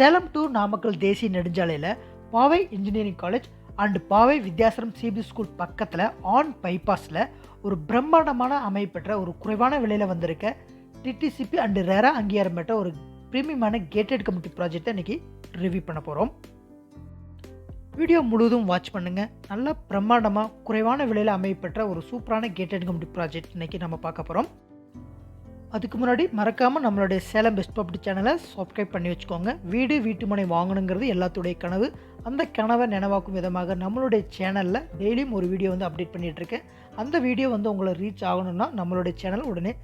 Salem to Namakkal தேசிய நெடுஞ்சாலையில் பாவை engineering college and Paavai Vidyashram CB school பக்கத்தில் ஆன் பைபாஸில் ஒரு பிரம்மாண்டமான அமைப்பெற்ற ஒரு குறைவான விலையில் வந்திருக்க டிடிசிபி அண்டு ரேரா அங்கீகாரம் பெற்ற ஒரு ப்ரீமியமான கேட்டட் கமிட்டி ப்ராஜெக்டை இன்றைக்கி ரிவ்யூ பண்ண போகிறோம் வீடியோ முழுவதும் வாட்ச் பண்ணுங்கள் நல்லா பிரம்மாண்டமாக குறைவான விலையில் அமைப்பெற்ற ஒரு சூப்பரான கேட்டட் கமிட்டி ப்ராஜெக்ட் இன்றைக்கி நம்ம பார்க்க போகிறோம் அதுக்கு முன்னாடி மறக்காமல் நம்மளுடைய சேலம் பெஸ்ட் பப்டி சேனலை சப்ஸ்கிரைப் பண்ணி வச்சுக்கோங்க. வீடு வீட்டுமனை வாங்கணுங்கிறது எல்லாத்துடைய கனவு. அந்த கனவை நினைவாக்கும் விதமாக நம்மளுடைய சேனலில் டெய்லியும் ஒரு வீடியோ வந்து அப்டேட் பண்ணிகிட்ருக்கேன் அந்த வீடியோ வந்து உங்களை ரீச் ஆகணும்னா நம்மளுடைய சேனல் உடனே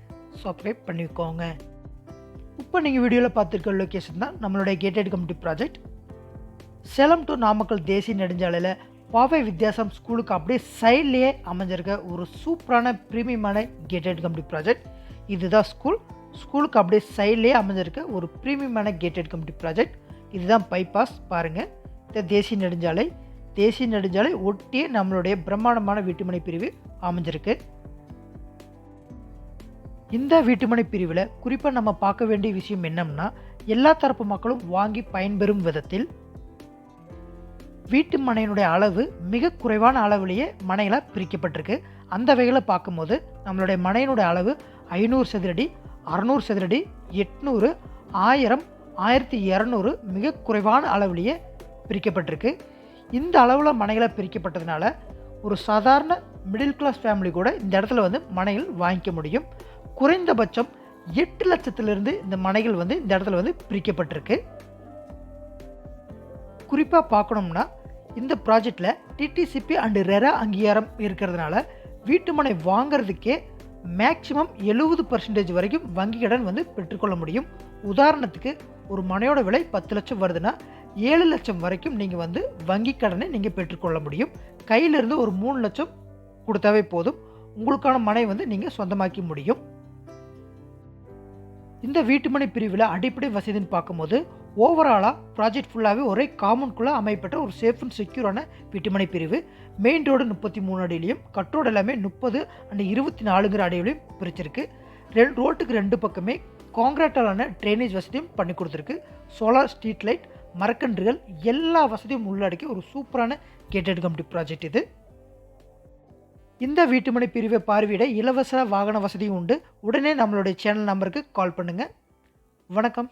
சப்ஸ்கிரைப் பண்ணிக்கோங்க. இப்போ நீங்கள் வீடியோவில் பார்த்துருக்க லொக்கேஷன் தான் நம்மளுடைய gated committee project Salem to Namakkal தேசிய நெடுஞ்சாலையில் பாவை வித்யாசம் ஸ்கூலுக்கு அப்படியே சைட்லேயே அமைஞ்சிருக்க ஒரு சூப்பரான ப்ரீமியமான கேட்டட் கமிட்டி ப்ராஜெக்ட் இதுதான் ஸ்கூல். ஸ்கூலுக்கு அப்படியே சைட்லேயே அமைஞ்சிருக்க ஒரு ப்ரீமியமான கேட்டட் கம்யூனிட்டி ப்ராஜெக்ட் இதுதான் பைபாஸ் பாருங்கள் இந்த தேசிய நெடுஞ்சாலை. தேசிய நெடுஞ்சாலை ஒட்டியே நம்மளுடைய பிரம்மாண்டமான வீட்டுமனை பிரிவு அமைஞ்சிருக்கு. இந்த வீட்டுமனை பிரிவில் குறிப்பாக நம்ம பார்க்க வேண்டிய விஷயம் என்னம்னா எல்லா தரப்பு மக்களும் வாங்கி பயன்பெறும் விதத்தில் வீட்டு மனையினுடைய அளவு மிக குறைவான அளவிலேயே மனைகளாக பிரிக்கப்பட்டிருக்கு. அந்த வகையில் பார்க்கும்போது நம்மளுடைய மனையினுடைய அளவு ஐநூறு சதுரடி அறநூறு சதுரடி எட்நூறு ஆயிரம் ஆயிரத்தி இரநூறு மிக குறைவான அளவிலேயே பிரிக்கப்பட்டிருக்கு. இந்த அளவில் மனைகளை பிரிக்கப்பட்டதுனால ஒரு சாதாரண மிடில் கிளாஸ் ஃபேமிலி கூட இந்த இடத்துல வந்து மனைகள் வாங்கிக்க முடியும். குறைந்தபட்சம் எட்டு லட்சத்திலிருந்து இந்த மனைகள் வந்து இந்த இடத்துல வந்து பிரிக்கப்பட்டிருக்கு. குறிப்பாக பார்க்கணும்னா இந்த ப்ராஜெக்டில் டிடிசிபி அண்டு ரெரா அங்கீகாரம் இருக்கிறதுனால வீட்டு மனை வாங்குறதுக்கே மேக்சிமம் எழுபது பர்சன்டேஜ் வரைக்கும் வங்கி கடன் வந்து பெற்றுக்கொள்ள முடியும். உதாரணத்துக்கு ஒரு மனையோட விலை பத்து லட்சம் வருதுன்னா ஏழு லட்சம் வரைக்கும் நீங்கள் வந்து வங்கி கடனை நீங்கள் பெற்றுக்கொள்ள முடியும். கையிலிருந்து ஒரு மூணு லட்சம் கொடுத்தாவே போதும். உங்களுக்கான மனை வந்து நீங்கள் சொந்தமாக்கி முடியும். இந்த வீட்டுமனை பிரிவில் அடிப்படை வசதின்னு பார்க்கும்போது ஓவராலாக ப்ராஜெக்ட் ஃபுல்லாகவே ஒரே காமன்குள்ளே அமைப்பட்ட ஒரு சேஃப் அண்ட் செக்யூரான வீட்டுமனை பிரிவு. மெயின் ரோடு முப்பத்தி மூணு அடியிலையும் கட்ரோடு எல்லாமே முப்பது அண்ட் இருபத்தி நாலுங்கிற அடியிலையும் பிரிச்சிருக்கு. ரெண்டு ரோட்டுக்கு ரெண்டு பக்கமே காங்கிரட்டாலான ட்ரைனேஜ் வசதியும் பண்ணி கொடுத்துருக்கு. சோலார் ஸ்ட்ரீட் லைட் மரக்கன்றுகள் எல்லா வசதியும் உள்ளடக்கி ஒரு சூப்பரான கேட்டட் கமிட்டி ப்ராஜெக்ட் இது. இந்த வீட்டுமனை பிரிவை பார்வையிட இலவச வாகன வசதியும் உண்டு. உடனே நம்மளுடைய சேனல் நம்பருக்கு கால் பண்ணுங்கள் வணக்கம்.